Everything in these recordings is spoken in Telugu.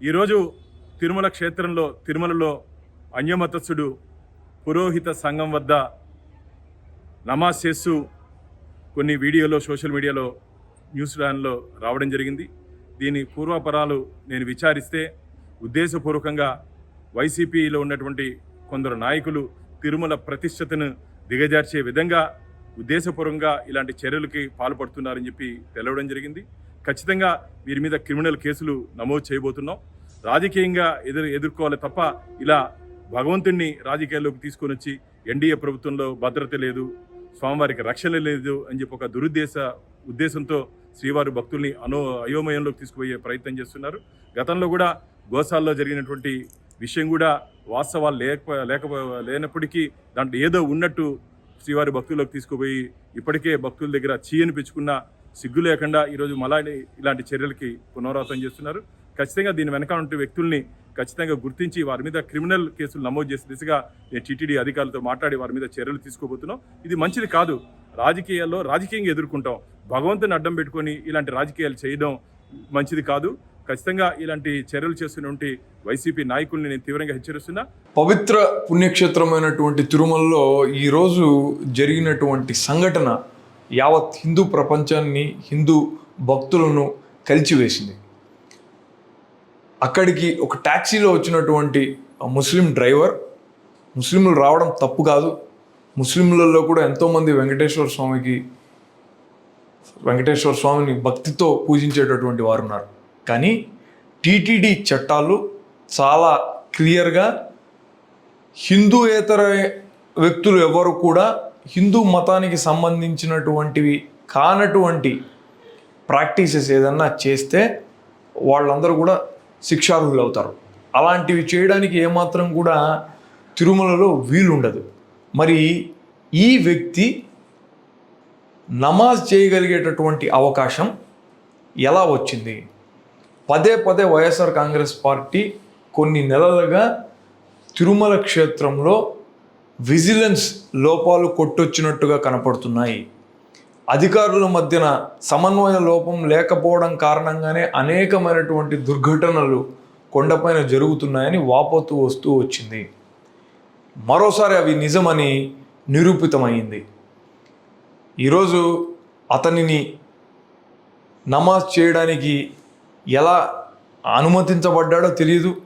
ఈరోజు తిరుమల క్షేత్రంలో తిరుమలలో అన్యమతస్థుడు పురోహిత సంఘం వద్ద నమాజ్ చేస్తూ కొన్ని వీడియోలో సోషల్ మీడియాలో న్యూస్ ఛానల్లో రావడం జరిగింది. దీని పూర్వపరాలు నేను విచారిస్తే ఉద్దేశపూర్వకంగా వైసీపీలో ఉన్నటువంటి కొందరు నాయకులు తిరుమల ప్రతిష్టతను దిగజార్చే విధంగా ఉద్దేశపూర్వంగా ఇలాంటి చర్యలకి పాల్పడుతున్నారని చెప్పి తెలవడం జరిగింది. ఖచ్చితంగా వీరి మీద క్రిమినల్ కేసులు నమోదు చేయబోతున్నాం. రాజకీయంగా ఎదురు ఎదుర్కోవాలి తప్ప ఇలా భగవంతుణ్ణి రాజకీయాల్లోకి తీసుకొని వచ్చి ఎన్డీఏ ప్రభుత్వంలో భద్రత లేదు స్వామివారికి రక్షణ లేదు అని చెప్పి ఒక దురుద్దేశ ఉద్దేశంతో శ్రీవారి భక్తుల్ని అనో అయోమయంలోకి తీసుకుపోయే ప్రయత్నం చేస్తున్నారు. గతంలో కూడా గోసాల్లో జరిగినటువంటి విషయం కూడా వాస్తవాలు లేక లేక లేనప్పటికీ దాంట్లో ఏదో ఉన్నట్టు శ్రీవారి భక్తులకు తీసుకుపోయి ఇప్పటికే భక్తుల దగ్గర చీయని పెంచుకున్న సిగ్గు లేకుండా ఈరోజు మళ్ళీ ఇలాంటి చర్యలకి పునరావృతం చేస్తున్నారు. ఖచ్చితంగా దీని వెనక ఉంటే వ్యక్తుల్ని ఖచ్చితంగా గుర్తించి వారి మీద క్రిమినల్ కేసులు నమోదు చేసే దిశగా నేను టీటీడీ అధికారులతో మాట్లాడి వారి మీద చర్యలు తీసుకోబోతున్నాం. ఇది మంచిది కాదు. రాజకీయాల్లో రాజకీయంగా ఎదుర్కొంటాం. భగవంతుని అడ్డం పెట్టుకొని ఇలాంటి రాజకీయాలు చేయడం మంచిది కాదు. ఖచ్చితంగా ఇలాంటి చర్యలు చేస్తున్నటువంటి వైసీపీ నాయకుల్ని నేను తీవ్రంగా హెచ్చరిస్తున్నా. పవిత్ర పుణ్యక్షేత్రమైనటువంటి తిరుమలలో ఈరోజు జరిగినటువంటి సంఘటన యావత్ హిందూ ప్రపంచాన్ని హిందూ భక్తులను కలిచివేసింది. అక్కడికి ఒక ట్యాక్సీలో వచ్చినటువంటి ముస్లిం డ్రైవర్ ముస్లింలు రావడం తప్పు కాదు. ముస్లింలలో కూడా ఎంతోమంది వెంకటేశ్వర స్వామికి వెంకటేశ్వర స్వామిని భక్తితో పూజించేటటువంటి వారు ఉన్నారు కానీ టీటీడీ చట్టాలు చాలా క్లియర్గా హిందూయేతర వ్యక్తులు ఎవరు కూడా హిందూ మతానికి సంబంధించినటువంటివి కానటువంటి ప్రాక్టీసెస్ ఏదన్నా చేస్తే వాళ్ళందరూ కూడా శిక్షార్హులు అవుతారు. అలాంటివి చేయడానికి ఏమాత్రం కూడా తిరుమలలో వీలుండదు. మరి ఈ వ్యక్తి నమాజ్ చేయగలిగేటటువంటి అవకాశం ఎలా వచ్చింది? పదే పదే వైఎస్ఆర్ కాంగ్రెస్ పార్టీ కొన్ని నెలలుగా తిరుమల క్షేత్రంలో విజిలెన్స్ లోపాలు కొట్టొచ్చినట్టుగా కనపడుతున్నాయి. అధికారుల మధ్యన సమన్వయ లోపం లేకపోవడం కారణంగానే అనేకమైనటువంటి దుర్ఘటనలు కొండపైన జరుగుతున్నాయని వాపోతూ వస్తూ వచ్చింది. మరోసారి అవి నిజమని నిరూపితమైంది. ఈరోజు అతనిని నమాజ్ చేయడానికి ఎలా అనుమతించబడ్డాడో తెలియదు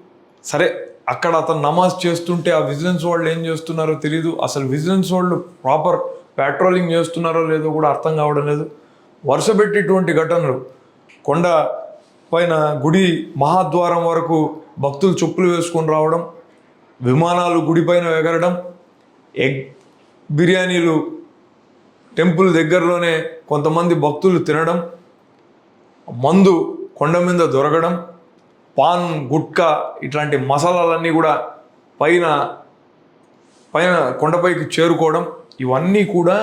సరే అక్కడ అతను నమాజ్ చేస్తుంటే ఆ విజిలెన్స్ వాళ్ళు ఏం చేస్తున్నారో తెలియదు అసలు విజిలెన్స్ వాళ్ళు ప్రాపర్ పెట్రోలింగ్ చేస్తున్నారో లేదో కూడా అర్థం కావడం లేదు. వరుస పెట్టేటువంటి ఘటనలు కొండ పైన గుడి మహాద్వారం వరకు భక్తులు చొప్పులు వేసుకొని రావడం విమానాలు గుడి పైన ఎగరడం ఎగ్ బిర్యానీలు టెంపుల్ దగ్గరలోనే కొంతమంది భక్తులు తినడం మందు కొండ మీద దొరకడం పాన్ గుట్కా ఇట్లాంటి మసాలాలన్నీ కూడా పైన పైన కొండపైకి చేరుకోవడం ఇవన్నీ కూడా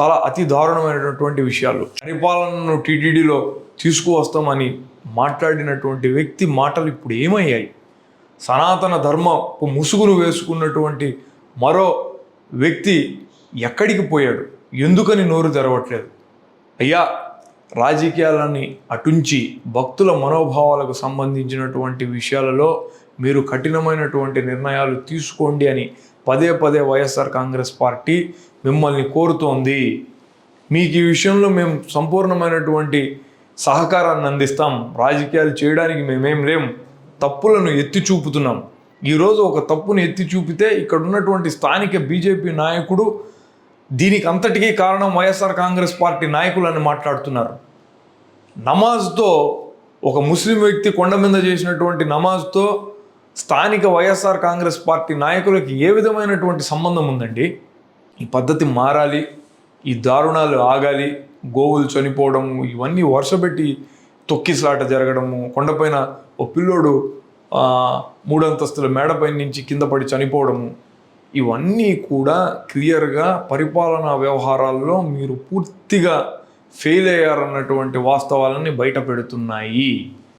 చాలా అతి దారుణమైనటువంటి విషయాలు. పరిపాలనను టీటీడీలో తీసుకువస్తామని మాట్లాడినటువంటి వ్యక్తి మాటలు ఇప్పుడు ఏమయ్యాయి? సనాతన ధర్మ ముసుగును వేసుకున్నటువంటి మరో వ్యక్తి ఎక్కడికి పోయాడు? ఎందుకని నోరు తెరవట్లేదు? అయ్యా రాజకీయాలని అటుంచి భక్తుల మనోభావాలకు సంబంధించినటువంటి విషయాలలో మీరు కఠినమైనటువంటి నిర్ణయాలు తీసుకోండి అని పదే పదే వైఎస్ఆర్ కాంగ్రెస్ పార్టీ మిమ్మల్ని కోరుతోంది. మీకు ఈ విషయంలో మేము సంపూర్ణమైనటువంటి సహకారాన్ని అందిస్తాం. రాజకీయాలు చేయడానికి మేమేం లేం. తప్పులను ఎత్తి చూపుతున్నాం. ఈరోజు ఒక తప్పును ఎత్తి చూపితే ఇక్కడ ఉన్నటువంటి స్థానిక బీజేపీ నాయకుడు దీనికి అంతటికీ కారణం వైఎస్ఆర్ కాంగ్రెస్ పార్టీ నాయకులని మాట్లాడుతున్నారు. నమాజ్తో ఒక ముస్లిం వ్యక్తి కొండ మీద చేసినటువంటి నమాజ్తో స్థానిక వైఎస్ఆర్ కాంగ్రెస్ పార్టీ నాయకులకి ఏ విధమైనటువంటి సంబంధం ఉందండి? ఈ పద్ధతి మారాలి ఈ దారుణాలు ఆగాలి గోవులు చనిపోవడం ఇవన్నీ వరుసపెట్టి తొక్కిసలాట జరగడము కొండపైన ఓ పిల్లోడు మూడంతస్తుల మేడపై నుంచి కింద పడి చనిపోవడము ఇవన్నీ కూడా క్లియర్గా పరిపాలనా వ్యవహారాల్లో మీరు పూర్తిగా ఫెయిల్ అయ్యారన్నటువంటి వాస్తవాలని బయట పెడుతున్నాయి.